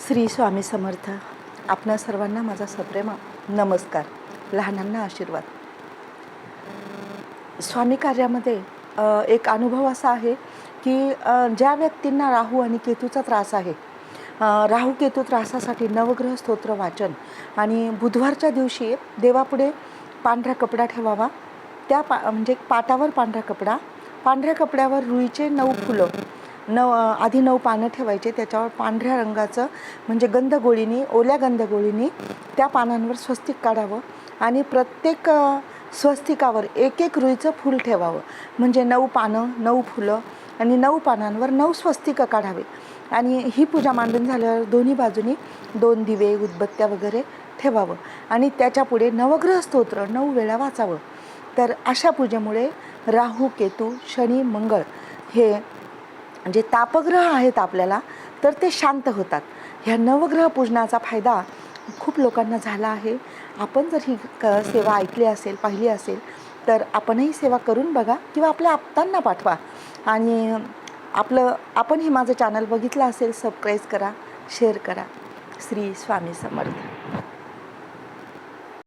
श्री स्वामी समर्थ. आपणा सर्वांना माझा सप्रेम नमस्कार. लहानांना आशीर्वाद. स्वामी कार्यामध्ये एक अनुभव असा आहे की ज्या व्यक्तींना राहू आणि केतूचा त्रास आहे राहू केतू त्रासासाठी नवग्रह स्तोत्र वाचन आणि बुधवारच्या दिवशी देवापुढे पांढरा कपडा ठेवावा. त्या पा म्हणजे पाटावर पांढरा कपडा पांढऱ्या कपड्यावर रुईचे नऊ फुलं नऊ आधी नऊ पानं ठेवायचे त्याच्यावर पांढऱ्या रंगाचं म्हणजे गंधगोळीनी ओल्या गंधगोळीनी त्या पानांवर स्वस्तिक काढावं आणि प्रत्येक स्वस्तिकावर एक एक रुईचं फूल ठेवावं. म्हणजे नऊ पानं नऊ फुलं आणि नऊ पानांवर नऊ स्वस्तिकं काढावे. आणि ही पूजा मांडून झाल्यावर दोन्ही बाजूनी दोन दिवे उदबत्त्या वगैरे ठेवावं. आणि त्याच्यापुढे नवग्रह स्तोत्र नऊ वेळा वाचावं. तर अशा पूजेमुळे राहू केतू शनी मंगळ हे जे तापग्रह आहेत आपल्याला तर ते शांत होतात. ह्या नवग्रह पूजनाचा फायदा खूप लोकांना झाला आहे. आपण जर ही क सेवा ऐकली असेल पाहिली असेल तर आपणही सेवा करून बघा किंवा आपल्या आप्तांना पाठवा. आणि आपलं आपण हे माझं चॅनल बघितलं असेल सबस्क्राईब करा शेअर करा. श्री स्वामी समर्थ.